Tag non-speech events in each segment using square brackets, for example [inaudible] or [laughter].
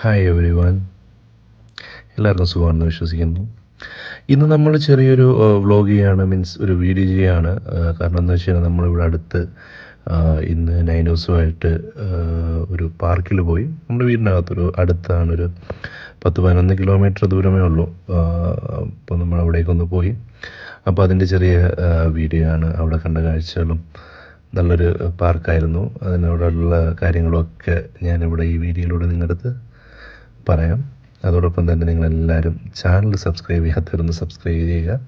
Hi every one എല്ലാവർക്കും സുഖമാണെന്ന് വിശ്വസിക്കുന്നു. ഇന്ന് നമ്മൾ ചെറിയൊരു വ്ളോഗ് ചെയ്യാണ് മീൻസ് ഒരു വീഡിയോ ചെയ്യാണ്. കാരണം എന്താ വെച്ച് കഴിഞ്ഞാൽ നമ്മളിവിടെ അടുത്ത് ഇന്ന് നൈനോസുമായിട്ട് ഒരു പാർക്കിൽ പോയി. നമ്മുടെ വീടിനകത്തൊരു അടുത്താണ് ഒരു പത്ത് പതിനൊന്ന് കിലോമീറ്റർ ദൂരമേ ഉള്ളൂ. അപ്പോൾ നമ്മൾ അവിടേക്കൊന്ന് പോയി. അപ്പോൾ അതിന്റെ ചെറിയ വീഡിയോ ആണ്. അവിടെ കണ്ട കാഴ്ചകളും നല്ലൊരു പാർക്കായിരുന്നു. അതിനോടുള്ള കാര്യങ്ങളൊക്കെ ഞാനിവിടെ ഈ വീഡിയോയിലൂടെ നിങ്ങളുടെ അടുത്ത് പറയാം. അതോടൊപ്പം തന്നെ നിങ്ങളെല്ലാവരും ചാനൽ സബ്സ്ക്രൈബ് ചെയ്യാത്തവരൊന്ന് സബ്സ്ക്രൈബ് ചെയ്യുക.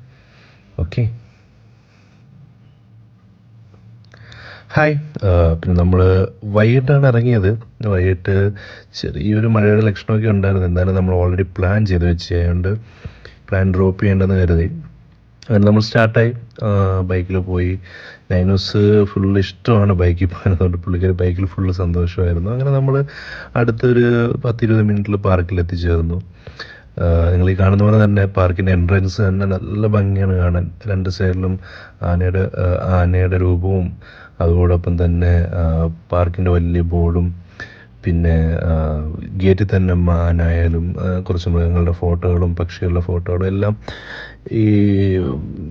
ഓക്കെ. ഹായ് പിന്നെ നമ്മൾ വൈകിട്ടാണ് ഇറങ്ങിയത്. വൈകിട്ട് ചെറിയൊരു മഴയുടെ ലക്ഷണമൊക്കെ ഉണ്ടായിരുന്നു. എന്തായാലും നമ്മൾ ഓൾറെഡി പ്ലാൻ ചെയ്ത് വെച്ചതുകൊണ്ട് പ്ലാൻ ഡ്രോപ്പ് ചെയ്യേണ്ടെന്ന് കരുതി. അങ്ങനെ നമ്മൾ സ്റ്റാർട്ടായി. ബൈക്കിൽ പോയി. നൈനോസ് ഫുള്ള് ഇഷ്ടമാണ് ബൈക്കിൽ പോകാൻ അതുകൊണ്ട് പുള്ളിക്കാരി ബൈക്കിൽ ഫുള്ള് സന്തോഷമായിരുന്നു. അങ്ങനെ നമ്മൾ അടുത്തൊരു പത്തിരുപത് മിനിറ്റിൽ പാർക്കിൽ എത്തിച്ചേർന്നു. നിങ്ങൾ ഈ കാണുന്ന പോലെ തന്നെ പാർക്കിന്റെ എൻട്രൻസ് തന്നെ നല്ല ഭംഗിയാണ് കാണാൻ. രണ്ട് സൈഡിലും ആനയുടെ ആനയുടെ രൂപവും അതോടൊപ്പം തന്നെ പാർക്കിന്റെ വലിയ ബോർഡും പിന്നെ ഗേറ്റിൽ തന്നെ മാനായാലും കുറച്ച് മൃഗങ്ങളുടെ ഫോട്ടോകളും പക്ഷികളുടെ ഫോട്ടോകളും എല്ലാം ഈ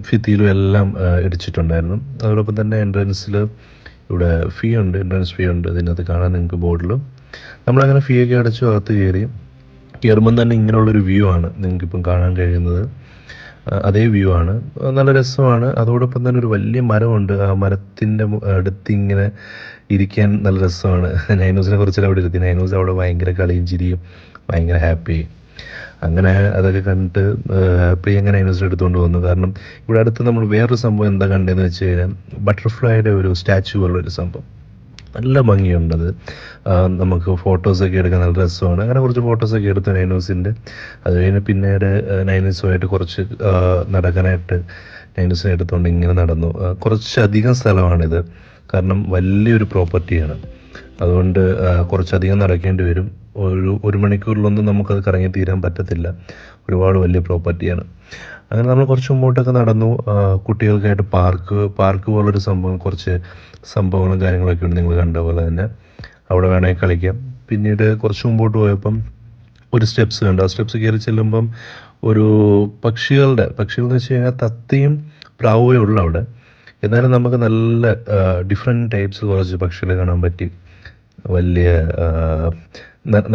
ഭിത്തിയിലും എല്ലാം ആ, ഇടിച്ചിട്ടുണ്ടായിരുന്നു. അതോടൊപ്പം തന്നെ എൻട്രൻസിൽ ഇവിടെ ഫീ ഉണ്ട് എൻട്രൻസ് ഫീ ഉണ്ട്. ഇതിനകത്ത് കാണാൻ നിങ്ങൾക്ക് ബോർഡിൽ നമ്മളങ്ങനെ ഫീ ഒക്കെ അടച്ചു അകത്ത് കയറി. കയറുമ്പം തന്നെ ഇങ്ങനെയുള്ളൊരു വ്യൂ ആണ് നിങ്ങൾക്കിപ്പം കാണാൻ കഴിയുന്നത്. അതേ വ്യൂ ആണ്. നല്ല രസമാണ്. അതോടൊപ്പം തന്നെ ഒരു വലിയ മരമുണ്ട്. ആ മരത്തിന്റെ അടുത്ത് ഇങ്ങനെ ഇരിക്കാൻ നല്ല രസമാണ്. [laughs] നൈനൂസിനെ കുറിച്ച് അവിടെ ഇരുത്തി. നൈനൂസ് അവിടെ ഭയങ്കര കളിയും ചിരിയും ഭയങ്കര ഹാപ്പി അങ്ങനെ അതൊക്കെ കണ്ടിട്ട് പ്രിയ അങ്ങനെ നൈനൂസിനെ എടുത്തുകൊണ്ട് വന്നു. കാരണം ഇവിടെ അടുത്ത് നമ്മൾ വേറൊരു സംഭവം എന്താ കണ്ടതെന്ന് വെച്ച് കഴിഞ്ഞാൽ ബട്ടർഫ്ലൈയുടെ ഒരു സ്റ്റാച്ചു പോലുള്ളൊരു സംഭവം. നല്ല ഭംഗിയുണ്ടത്. നമുക്ക് ഫോട്ടോസൊക്കെ എടുക്കാൻ നല്ല രസമാണ്. അങ്ങനെ കുറച്ച് ഫോട്ടോസൊക്കെ എടുത്തു നൈനൂസിന്റെ അത് കഴിഞ്ഞ് പിന്നീട് നൈനൂസുമായിട്ട് കുറച്ച് നടക്കാനായിട്ട് നൈനൂസിനെ എടുത്തുകൊണ്ട് ഇങ്ങനെ നടന്നു. കുറച്ചധികം സ്ഥലമാണിത്. കാരണം വലിയൊരു പ്രോപ്പർട്ടിയാണ്. അതുകൊണ്ട് കുറച്ചധികം നടക്കേണ്ടി വരും. ഒരു ഒരു മണിക്കൂറിലൊന്നും നമുക്കത് കറങ്ങി തീരാൻ പറ്റത്തില്ല. ഒരുപാട് വലിയ പ്രോപ്പർട്ടിയാണ്. അങ്ങനെ നമ്മൾ കുറച്ച് മുമ്പോട്ടൊക്കെ നടന്നു. കുട്ടികൾക്കായിട്ട് പാർക്ക് പാർക്ക് പോലൊരു സംഭവം കുറച്ച് സംഭവങ്ങളും കാര്യങ്ങളൊക്കെ ഉണ്ട് നിങ്ങൾ കണ്ട പോലെ തന്നെ. അവിടെ വേണമെങ്കിൽ കളിക്കാം. പിന്നീട് കുറച്ച് മുമ്പോട്ട് പോയപ്പം ഒരു സ്റ്റെപ്സ് ഉണ്ട് ആ സ്റ്റെപ്സ് കയറി ചെല്ലുമ്പം ഒരു പക്ഷികളുടെ പക്ഷികൾ എന്ന് വെച്ച് കഴിഞ്ഞാൽ തത്തയും പ്രാവുവേ ഉള്ളു അവിടെ. എന്നാലും നമുക്ക് നല്ല ഡിഫറെന്റ് ടൈപ്സ് കുറച്ച് പക്ഷികളെ കാണാൻ പറ്റി. വലിയ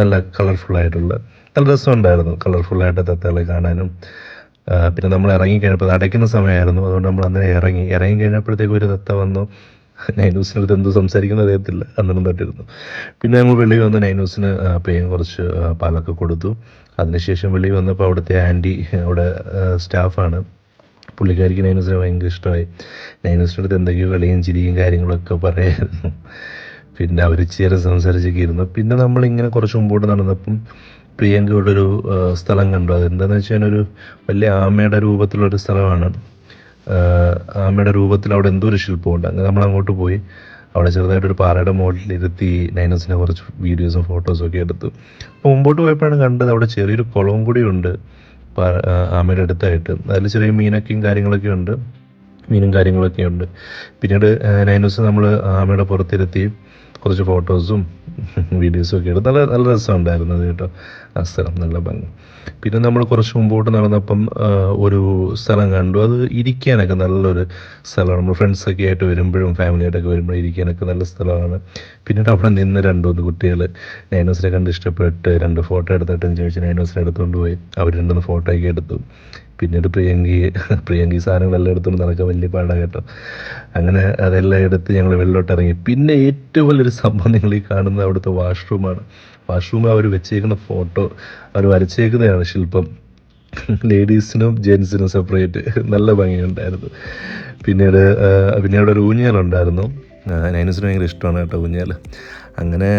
നല്ല കളർഫുള്ളായിട്ടുള്ള നല്ല രസമുണ്ടായിരുന്നു കളർഫുള്ളായിട്ട് തത്തകളെ കാണാനും. പിന്നെ നമ്മൾ ഇറങ്ങി കഴിഞ്ഞപ്പോൾ അടയ്ക്കുന്ന സമയമായിരുന്നു. അതുകൊണ്ട് നമ്മൾ അന്നേരം ഇറങ്ങി. ഇറങ്ങി കഴിഞ്ഞപ്പോഴത്തേക്കും ഒരു തത്ത വന്നു. നൈനൂസിന്റെ അടുത്ത് എന്തോ സംസാരിക്കുന്ന അറിയത്തില്ല. അന്നേരം തട്ടിരുന്നു. പിന്നെ നമ്മൾ വെള്ളി വന്ന് നൈനൂസിന് പേയും കുറച്ച് പാലൊക്കെ കൊടുത്തു. അതിനുശേഷം വെള്ളി വന്നപ്പോൾ അവിടുത്തെ ആന്റി അവിടെ സ്റ്റാഫാണ്. പുള്ളിക്കാരിക്ക് നൈനൂസിനെ ഭയങ്കര ഇഷ്ടമായി. നൈനൂസിന്റെ അടുത്ത് എന്തൊക്കെയോ കളിയും ചിരിയും കാര്യങ്ങളൊക്കെ പറയായിരുന്നു. പിന്നെ അവർ ചേരെ സംസാരിച്ചൊക്കെ ഇരുന്നു. പിന്നെ നമ്മളിങ്ങനെ കുറച്ച് മുമ്പോട്ട് നടന്നപ്പം പ്രിയങ്കയുടെ ഒരു സ്ഥലം കണ്ടു. അതെന്താണെന്ന് വെച്ചാൽ ഒരു വലിയ ആമയുടെ രൂപത്തിലുള്ളൊരു സ്ഥലമാണ്. ആ, ആമയുടെ രൂപത്തിൽ അവിടെ എന്തോ ഒരു ശില്പമുണ്ട്. അങ്ങനെ നമ്മൾ അങ്ങോട്ട് പോയി. അവിടെ ചെറുതായിട്ടൊരു പാറയുടെ മുകളിൽ ഇരുത്തി നൈനസിനെ കുറച്ച് വീഡിയോസും ഫോട്ടോസും ഒക്കെ എടുത്തു. അപ്പോൾ മുമ്പോട്ട് പോയപ്പോഴാണ് കണ്ടത് അവിടെ ചെറിയൊരു കുളവും കൂടി ഉണ്ട് ആമയുടെ അടുത്തായിട്ട്. അതിൽ ചെറിയ മീനൊക്കെയും കാര്യങ്ങളൊക്കെ ഉണ്ട്. മീനും കാര്യങ്ങളൊക്കെ ഉണ്ട്. പിന്നീട് നൈനൂസ് നമ്മൾ ആമയുടെ പുറത്തിരുത്തി. കുറച്ച് ഫോട്ടോസും വീഡിയോസും ഒക്കെ എടുത്ത് നല്ല നല്ല രസമുണ്ടായിരുന്നു കേട്ടോ. ആ സ്ഥലം നല്ല ഭംഗി. പിന്നെ നമ്മൾ കുറച്ച് മുമ്പോട്ട് നടന്നപ്പം ഒരു സ്ഥലം കണ്ടു. അത് ഇരിക്കാനൊക്കെ നല്ലൊരു സ്ഥലമാണ്. നമ്മൾ ഫ്രണ്ട്സൊക്കെ ആയിട്ട് വരുമ്പോഴും ഫാമിലിയായിട്ടൊക്കെ വരുമ്പോഴും ഇരിക്കാനൊക്കെ നല്ല സ്ഥലമാണ്. പിന്നീട് അവിടെ നിന്ന് രണ്ട് മൂന്ന് കുട്ടികൾ നൈനോസിനെ കണ്ട് ഇഷ്ടപ്പെട്ട് രണ്ട് ഫോട്ടോ എടുത്തിട്ടും ചോദിച്ചു നൈനോസിനെ എടുത്തുകൊണ്ട് പോയി. അവർ രണ്ടൊന്ന് ഫോട്ടോ ഒക്കെ എടുത്തു. പിന്നീട് പ്രിയങ്കി പ്രിയങ്കി സാധനങ്ങളെല്ലാം എടുത്തുകൊണ്ട് നടക്കാൻ വലിയ പാടാണ് കേട്ടോ. അങ്ങനെ അതെല്ലാം എടുത്ത് ഞങ്ങൾ വെള്ളോട്ട് ഇറങ്ങി. പിന്നെ ഏറ്റവും വലിയൊരു സംഭവം നിങ്ങൾ ഈ കാണുന്നത് അവിടുത്തെ വാഷ്റൂമാണ് വാഷ്റൂമിൽ അവർ വെച്ചേക്കുന്ന ഫോട്ടോ അവർ വരച്ചേക്കുന്നതാണ് ശില്പം. ലേഡീസിനും ജെൻസിനും സെപ്പറേറ്റ് നല്ല ഭംഗിയുണ്ടായിരുന്നു. പിന്നീട് പിന്നെ അവിടെ ഒരു ഊഞ്ഞാലുണ്ടായിരുന്നു നൈനസിന് ഭയങ്കര ഇഷ്ടമാണ് കേട്ടോ ഊഞ്ഞാൽ അങ്ങനെ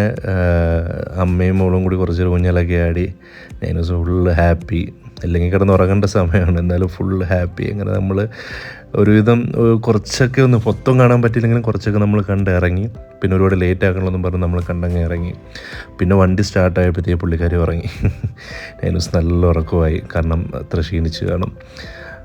അമ്മയും മോളും കൂടി കുറച്ചൊരു ഊഞ്ഞാലൊക്കെ ആടി. നൈനസ് ഫുള്ള് ഹാപ്പി അല്ലെങ്കിൽ കിടന്ന് ഉറങ്ങേണ്ട സമയമാണ്. എന്നാലും ഫുൾ ഹാപ്പി അങ്ങനെ നമ്മൾ ഒരുവിധം കുറച്ചൊക്കെ ഒന്ന് മൊത്തം കാണാൻ പറ്റിയില്ലെങ്കിലും കുറച്ചൊക്കെ നമ്മൾ കണ്ട് ഇറങ്ങി പിന്നെ ഒരുപാട് ലേറ്റ് ആക്കണമെന്നും പറഞ്ഞ് നമ്മൾ കണ്ടങ്ങ് ഇറങ്ങി. പിന്നെ വണ്ടി സ്റ്റാർട്ടായപ്പോഴത്തേക്ക് പുള്ളിക്കാരി ഉറങ്ങി. [laughs] നൈനൂസ് നല്ല ഉറക്കമായി. കാരണം അത്ര ക്ഷീണിച്ച് കാണും.